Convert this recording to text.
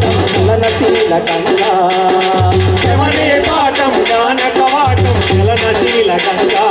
జ్ఞానక పాఠం చలనశీలకంగా పాఠం జ్ఞానక వాటం చలనశీల గంగా